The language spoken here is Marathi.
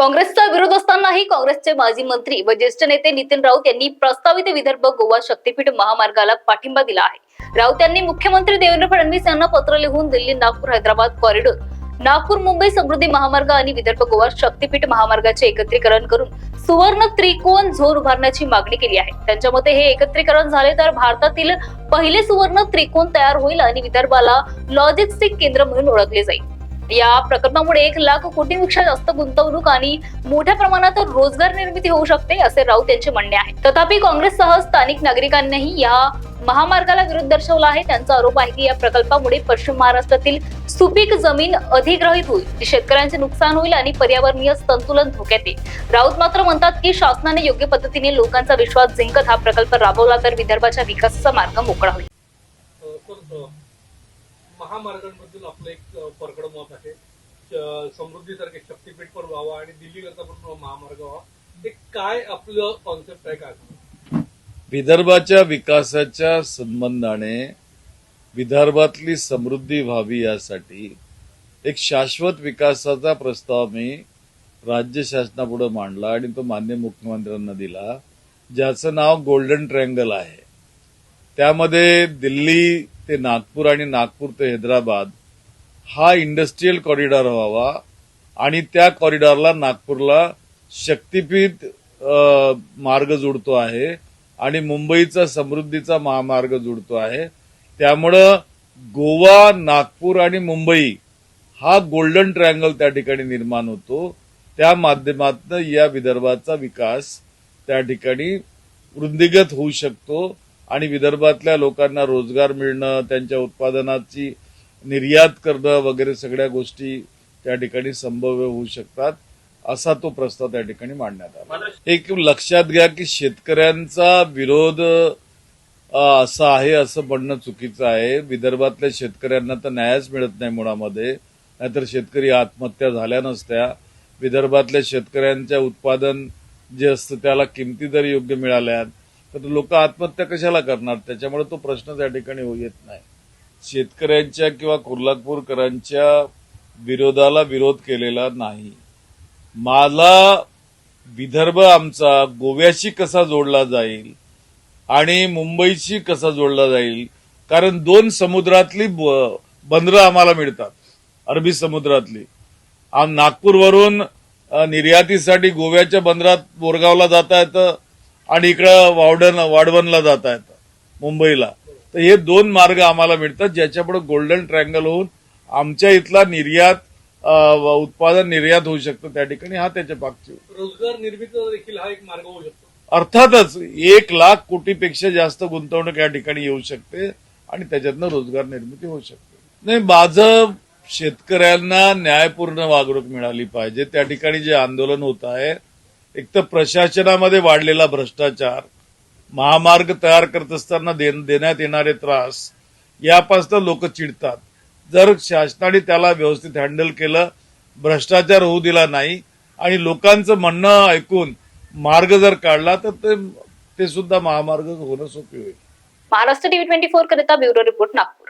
काँग्रेसचा विरोध असतानाही काँग्रेसचे माजी मंत्री व ज्येष्ठ नेते नितीन राऊत यांनी प्रस्तावित विदर्भ गोवा शक्तीपीठ महामार्गाला पाठिंबा दिला आहे. राऊत यांनी मुख्यमंत्री देवेंद्र फडणवीस यांना पत्र लिहून दिल्ली नागपूर हैदराबाद कॉरिडॉर नागपूर मुंबई समृद्धी महामार्ग आणि विदर्भ गोवा शक्तीपीठ महामार्गाचे एकत्रीकरण करून सुवर्ण त्रिकोण झोन उभारण्याची मागणी केली आहे. त्यांच्या मते हे एकत्रीकरण झाले तर भारतातील पहिले सुवर्ण त्रिकोण तयार होईल आणि विदर्भाला लॉजिस्टिक केंद्र म्हणून ओळखले जाईल. या प्रकल्पामुळे एक लाख कोटींपेक्षा जास्त गुंतवणूक आणि मोठ्या प्रमाणात रोजगार निर्मिती होऊ शकते असे राऊत यांचे म्हणणे आहे. तथापि काँग्रेससह स्थानिक नागरिकांनीही या महामार्गाला विरोध दर्शवला आहे. त्यांचा आरोप आहे की या प्रकल्पामुळे पश्चिम महाराष्ट्रातील सुपीक जमीन अधिग्रहित होईल शेतकऱ्यांचे नुकसान होईल आणि पर्यावरणीय संतुलन धोक्यात येईल. राऊत मात्र म्हणतात की शासनाने योग्य पद्धतीने लोकांचा विश्वास जिंकत हा प्रकल्प राबवला तर विदर्भाच्या विकासाचा मार्ग मोकळा होईल. महामार्गांबद्दल आपलं एक परकड मत आहे. समृद्धी समृद्धीसारखे शक्तीपीठ पण व्हावा आणि दिल्लीकरता पण महामार्ग व्हावा. ते काय आपलं कॉन्सेप्ट आहे काय? विदर्भाच्या विकासाच्या संबंधाने विदर्भातली समृद्धी व्हावी यासाठी एक शाश्वत विकासाचा प्रस्ताव मी राज्य शासनापुढे मांडला आणि तो मान्य मुख्यमंत्र्यांना दिला ज्याचं नाव गोल्डन ट्रँगल आहे. त्यामध्ये दिल्ली ते नागपूर आणि नागपूर ते हैदराबाद हा इंडस्ट्रीयल कॉरिडॉर व्हावा आणि त्या कॉरिडॉरला नागपूरला शक्तीपीठ मार्ग जोडतो आहे आणि मुंबईचा समृद्धीचा महामार्ग जोडतो आहे. त्यामुळं गोवा नागपूर आणि मुंबई हा गोल्डन ट्रायंगल त्या ठिकाणी निर्माण होतो. त्या माध्यमातून या विदर्भाचा विकास त्या ठिकाणी वृद्धिगत होऊ शकतो. आणि विदर्भातल्या लोकांना रोजगार मिळणं त्यांच्या उत्पादनाची निर्यात करणं वगैरे सगळ्या गोष्टी त्या ठिकाणी संभव्य होऊ शकतात असा तो प्रस्ताव त्या ठिकाणी मांडण्यात आला. एक लक्षात घ्या की शेतकऱ्यांचा विरोध असा आहे असं म्हणणं चुकीचं आहे. विदर्भातल्या शेतकऱ्यांना तर न्यायच मिळत नाही मुळामध्ये नाहीतर शेतकरी आत्महत्या झाल्या नसत्या. विदर्भातल्या शेतकऱ्यांच्या उत्पादन जे असतं त्याला किमती जर योग्य मिळाल्या तर लोक आत्महत्या कशाला करणार? त्याच्यामुळे तो प्रश्न त्या ठिकाणी होऊ येत नाही. शेतकऱ्यांच्या किंवा कोल्हापूरकरांच्या विरोधाला विरोध केलेला नाही. मला विदर्भ आमचा गोव्याशी कसा जोडला जाईल आणि मुंबईशी कसा जोडला जाईल? कारण दोन समुद्रातली ब- बंदरं आम्हाला मिळतात अरबी समुद्रातली. नागपूरवरून निर्यातीसाठी गोव्याच्या बंदरात बोरगावला जाता येतं आणि इकडं वावडन वाढवणला जाता येतं मुंबईला. तर हे दोन मार्ग आम्हाला मिळतात ज्याच्यापुढे गोल्डन ट्रँगल होऊन आमच्या इथला निर्यात उत्पादन निर्यात होऊ शकतं त्या ठिकाणी. हा त्याच्या पाठची रोजगार निर्मितीचा देखील हा एक मार्ग होऊ शकतो. अर्थातच एक लाख कोटीपेक्षा जास्त गुंतवणूक या ठिकाणी येऊ शकते आणि त्याच्यातनं रोजगार निर्मिती होऊ शकते. नाही माझं शेतकऱ्यांना न्यायपूर्ण वागणूक मिळाली पाहिजे. त्या ठिकाणी जे आंदोलन होत आहे एक तर प्रशासनामध्ये वाढलेला भ्रष्टाचार महामार्ग तयार करत असताना दे- देण्यात येणारे त्रास यापासून लोक चिडतात. जर शासनाने त्याला व्यवस्थित हँडल केलं भ्रष्टाचार होऊ दिला नाही आणि लोकांचं म्हणणं ऐकून मार्ग जर काढला तर ते ते सुद्धा महामार्ग होणं सोपे होईल. महाराष्ट्र टीव्ही ट्वेंटी फोर करिता ब्युरो रिपोर्ट नागपूर.